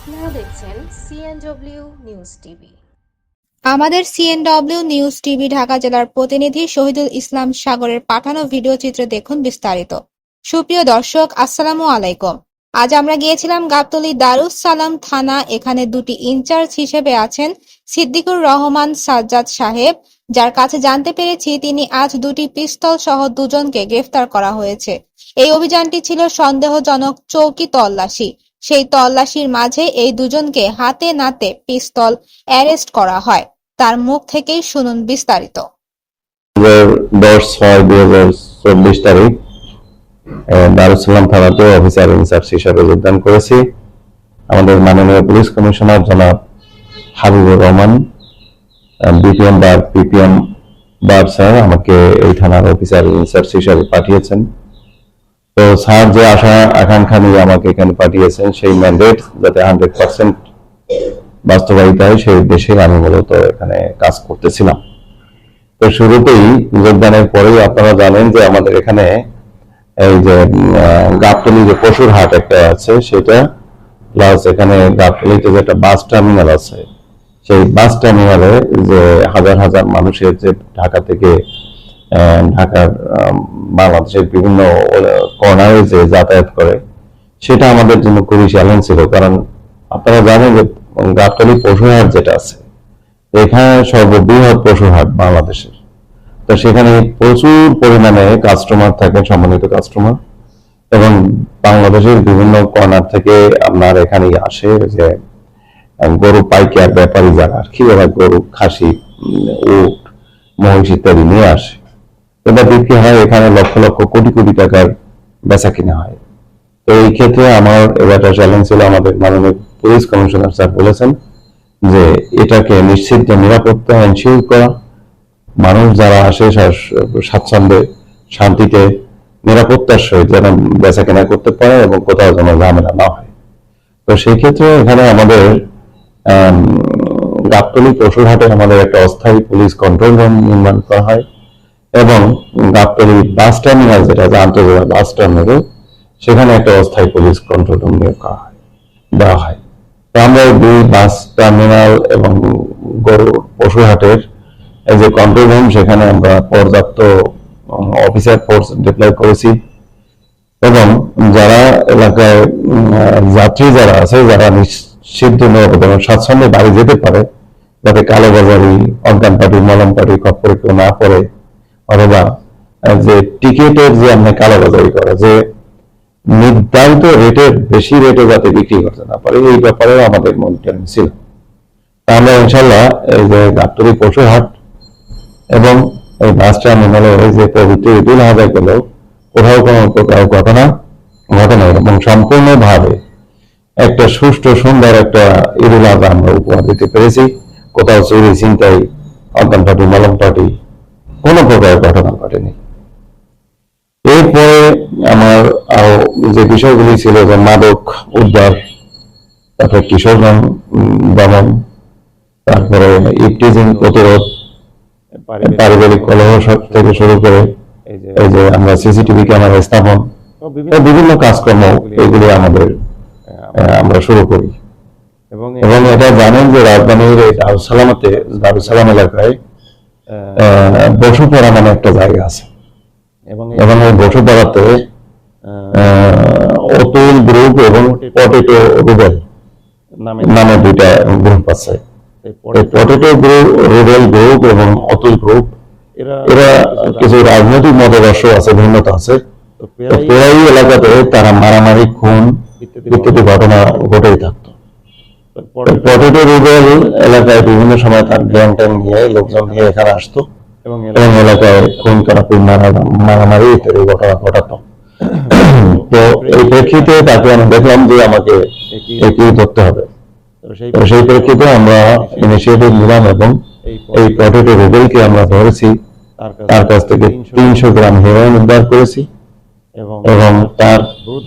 আপনারা দেখছেন CNW news TV আমাদের সিএনডব্লিউ নিউজ টিভি ঢাকা জেলার প্রতিনিধি শহীদুল ইসলাম সাগরের পাঠানো ভিডিও চিত্র দেখুন বিস্তারিত। সুপ্রিয় দর্শক, আসসালামু আলাইকুম। আজ আমরা গিয়েছিলাম গাবতলী দারুস সালাম থানা, এখানে দুটি ইনচার্জ হিসেবে আছেন সিদ্দিকুর রহমান সাজ্জাদ সাহেব। যার কাছে জানতে পেরেছি, তিনি আজ দুটি পিস্তল সহ দুজনকে গ্রেফতার করা হয়েছে। এই অভিযানটি ছিল সন্দেহজনক চৌকি তল্লাশি। সেই তল্লাশির মাঝে এই দুজনকে হাতে নাতে পিস্তল অ্যারেস্ট করা হয়। তার মুখ থেকেই শুনুন বিস্তারিত। দারুসালাম থানাতে অফিসার ইনচার্জ হিসাবে যোগদান করেছি। আমাদের মাননীয় পুলিশ কমিশনার জনাব Habibur Rahman BPM bar, PPM bar sir আমাকে এই থানার অফিসার ইনচার্জ হিসাবে পাঠিয়েছেন। তো স্যার যে আশা আকাঙ্ক্ষা নিয়ে আমাকে এখানে পাঠিয়েছেন, সেই ম্যান্ডেট যাতে হান্ড্রেড পার্সেন্ট বাস্তবায়িত হয়, সেই উদ্দেশ্যে আমি মূলত এখানে কাজ করতেছিলাম। তো শুরুতেই যোগদানের পরেই আপনারা জানেন যে আমাদের এখানে এই যে গাবতলী যে পশুর হাট একটা আছে, সেটা প্লাস এখানে গাবতলীতে যে একটা বাস টার্মিনাল আছে, সেই বাস টার্মিনালে যে হাজার হাজার মানুষের যে ঢাকা থেকে ঢাকার বাংলাদেশের বিভিন্ন কর্নারে যে যাতায়াত করে, সেটা আমাদের জন্য খুবই চ্যালেঞ্জ ছিল। কারণ আপনারা জানেন যে, গাবতলী পশুর হাট যেটা আছে, এখানে সর্ববৃহৎ পশু হাট বাংলাদেশের। তো সেখানে প্রচুর পরিমাণে কাস্টমার থাকে, সম্মানিত কাস্টমার এবং বাংলাদেশের বিভিন্ন কর্নার থেকে আপনার এখানে আসে যে গরু পাইকার, ব্যাপারী যারা, আর কি ওরা গরু, খাসি, উট, মহিষ ইত্যাদি নিয়ে আসে। এটা বিক্রি হয় এখানে লক্ষ লক্ষ কোটি কোটি টাকার বেচা কিনা হয়। তো এই ক্ষেত্রে আমার এবারটা চ্যালেঞ্জ ছিল আমাদের মাননীয় পুলিশ কমিশনার স্যার বলেছেন যে এটাকে নিশ্চিত নিরাপত্তা এনশিওর করা। মানুষ যারা আসে স্বাচ্ছন্দ্যে শান্তিতে নিরাপত্তার সহিত যেন বেচা কেনা করতে পারে এবং কোথাও যেন ঝামেলা না হয়। তো সেই ক্ষেত্রে এখানে আমাদের আম, গাবতলী পশুরহাটে আমাদের একটা অস্থায়ী পুলিশ কন্ট্রোল রুম নির্মাণ করা হয়। এবং গাবতলী বাস টার্মিনাল যেটা আন্তর্জাতিক বাস টার্মিনাল সেখানে একটা অস্থায়ী পুলিশ কন্ট্রোল রুম নিয়োগ করা হয়, দেওয়া হয়। তো আমরা দুই বাস টার্মিনাল এবং গরু, পশুহাটের যে কন্ট্রোল রুম সেখানে আমরা পর্যাপ্ত অফিসার ফোর্স ডিপ্লয় করেছি। এবং যারা এলাকায় যাত্রী যারা আছে, যারা নিশ্চিত এবং স্বাচ্ছন্দ্যে বাড়ি যেতে পারে, যাতে কালোবাজারি অজ্ঞান পার্টি, মলম পার্টি, খপ্পরে কেউ না পড়ে অথবা যে টিকিটের যে আমরা কালোবাজারি করে, যে নির্ধারিত রেটের বেশি রেটে যাতে বিক্রি করতে না পারে, এই ব্যাপারেও আমাদের মনিটরিং ছিল। তা আমরা ইনশাল্লাহ এই যে গাবতলী পশু হাট এবং এই বাস এই যে পবিত্র ঈদুল আজহা গেল কোথাও কোনো প্রকার ঘটনা, ঘটে নাই এবং সম্পূর্ণভাবে একটা সুষ্ঠু, সুন্দর একটা ঈদুল আজহা আমরা উপহার দিতে পেরেছি। কোথাও চুরি চিন্তাই অজ্ঞান পার্টি মলম পার্টি কোনো প্রকার ঘটনা ঘটেনি। এরপরে আমার আরও যে বিষয়গুলি ছিল যে মাদক উদ্ধার তারপরে কিশোরগঞ্জ দমন তারপরে ইপটিজিং প্রতিরোধ পারিবারিক কলহ থেকে শুরু করে এই যে আমরা সিসিটিভি ক্যামেরা স্থাপন বিভিন্ন কাজকর্ম এগুলি আমাদের আমরা শুরু করি। এবং এটা জানেন যে রাজধানীর এই দারুসালামাতে দারুসালাম এলাকায় বসুপাড়া নামে একটা জায়গা আছে। এবং এই বসুপাড়াতে অতুল গ্রুপ এবং পটেটো। রুবেল নামে দুইটা গ্রুপ আছে। পটেটো গ্রুপ রুবেল গ্রুপ এবং অতুল গ্রুপ এরা এরা কিছু রাজনৈতিক মতাদর্শ আছে ভিন্নতা আছে। প্রায় এলাকাতে তারা মারামারি খুন ইত্যাদি ঘটনা। ঘটেই পরে পটেটো রুবেল এলাকায় বিভিন্ন সময় তার গ্যাং ট্যাং নিয়ে লোকজন নিয়ে এখানে আসতো এবং এলাকায় খুন মারা- মারামারি ইত্যাদি ঘটনা ঘটাতো। তো এই প্রেক্ষিতে তাকে আমি দেখলাম যে আমাকে একই ধরতে হবে। সেই প্রেক্ষিতে আমরা ইনিশিয়েটিভ নিলাম এবং এই পটেটো রুবেলকে আমরা ধরেছি। তার তার কাছ থেকে তিনশো গ্রাম হেরোইন উদ্ধার করেছি এবং তার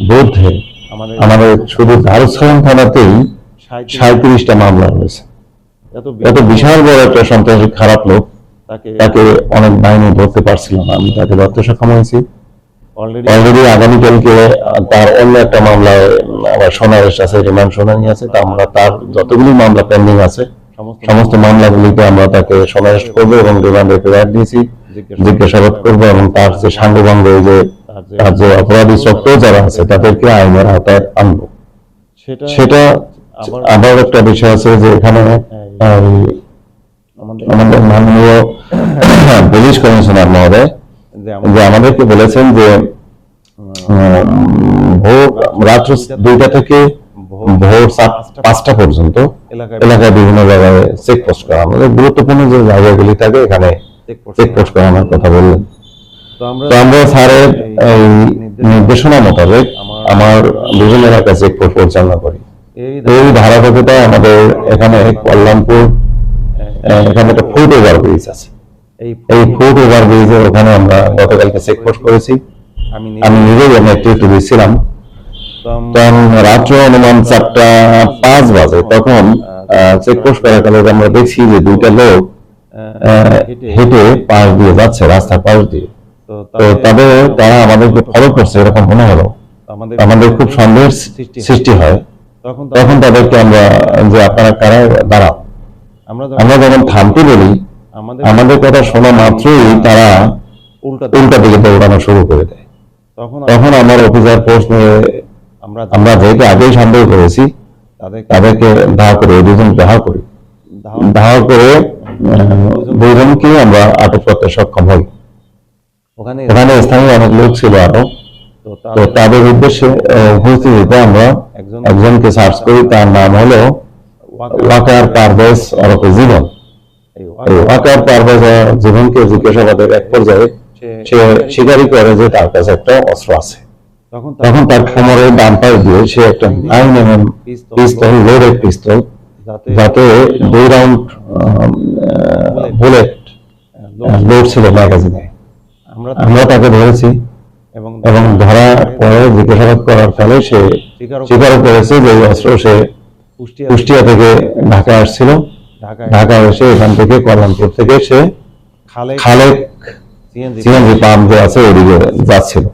বিরুদ্ধে আমাদের শুধু দারুসালাম থানাতেই সাঁত্রিশটা মামলা রয়েছে এত বিশাল বড় একটা সন্ত্রাসী খারাপ লোক তাকে অনেক বাহিনী ধরতে পারছিল না। আমি তাকে ধরতে সক্ষম হয়েছি। অলরেডি আগামীকালকে তার অন্য একটা মামলায় আবার সোনারেশ আছে রিমান্ড শুনানি আছে। তা আমরা তার যতগুলি মামলা পেন্ডিং আছে সমস্ত মামলাগুলিতে আমরা তাকে করব এবং রিমান্ডে ফেরত দিয়েছি। জিজ্ঞাসাবাদ করব এবং তার যে সাঙ্গভঙ্গ যে তার যে- অপরাধী চক্র যারা আছে তাদেরকে আইনের আওতায় আনব। সেটা সেটা আবার একটা বিষয় আছে যে এখানে আমাদের আমাদের মাননীয় পুলিশ কমিশনার মহোদয় যে আমাদেরকে বলেছেন যে ভোর রাত্র দুইটা থেকে ভোর পাঁচটা পর্যন্ত এলাকায় বিভিন্ন জায়গায় চেক পোস্ট করা আমাদের গুরুত্বপূর্ণ যে জায়গাগুলি থাকে এখানে চেক পোস্ট করানোর কথা বললেন। তো আমরা স্যারের এই নির্দেশনা মোতাবেক আমার বিভিন্ন এলাকায় চেক পোস্ট পরিচালনা করি। এই ধারাবাহিকতায় আমাদের এখানে কল্যাণপুর এখানে একটা ফুট ওভার ব্রিজ আছে। এই ফুট ওভার ব্রিজের ওখানে আমরা গতকালকে চেক পোস্ট করেছি। আমি নিজেই আমি একটু দিচ্ছিলাম তখন রাত্র অনুমান চারটা পাঁচ বাজে তখন চেক পোস্ট করাকালে আমরা দেখছি যে দুইটা লোক হেঁটে। পাশ দিয়ে যাচ্ছে রাস্তার পাশ দিয়ে। তো তাদের তারা আমাদেরকে ফলো করছে এরকম মনে হলো। আমাদের আমাদের খুব সন্দেহের সৃষ্টি হয়। তখন তখন তাদেরকে আমরা যে আপনারা কারা দাঁড়াও আমরা যখন থামতে বলি আমাদের কথা শোনা মাত্রই তারা উল্টা উল্টা দিকে দৌড়ানো শুরু করে দেয়। তখন তখন আমার অফিসার পোস্ট নিয়ে আমরা আমরা যেহেতু আগেই সন্দেহ করেছি তাদেরকে ধাওয়া করে দুজন ধাওয়া করি। ধাওয়া- করে দুজনকে আমরা আটক করতে সক্ষম হই। ওখানে ওখানে স্থানীয় অনেক লোক ছিল আরও। তো তাদের উদ্দেশ্যে আহ, উপস্থিতিতে আমরা একজনকে সার্চ করি তার নাম হলো ওয়াকার- পারভেজ ওরফে জীবন। এই ওয়াকার পারভেজ জীবনকে জিজ্ঞাসাবাদের এক পর্যায়ে সে- স্বীকারই করে যে তার কাছে একটা অস্ত্র আছে। তখন তার কোমরে ডান পায়ে দিয়ে সে একটা nine M M pistol loaded pistol যাতে দুই রাউন্ড বুলেট লোড ছিল ম্যাগাজিনে আমরা আমরা তাকে ধরেছি। এবং ধরা পরে জিজ্ঞাসাবাদ করার ফলে সে স্বীকার করেছে। যে অস্ত্র সে কুষ্টিয়া কুষ্টিয়া থেকে ঢাকায় আসছিল। ঢাকায় এসে এখান থেকে কল্যাণপুর থেকে সে খালে খালেক সিএনজি পাম্প যে আছে ওদিকে যাচ্ছিল।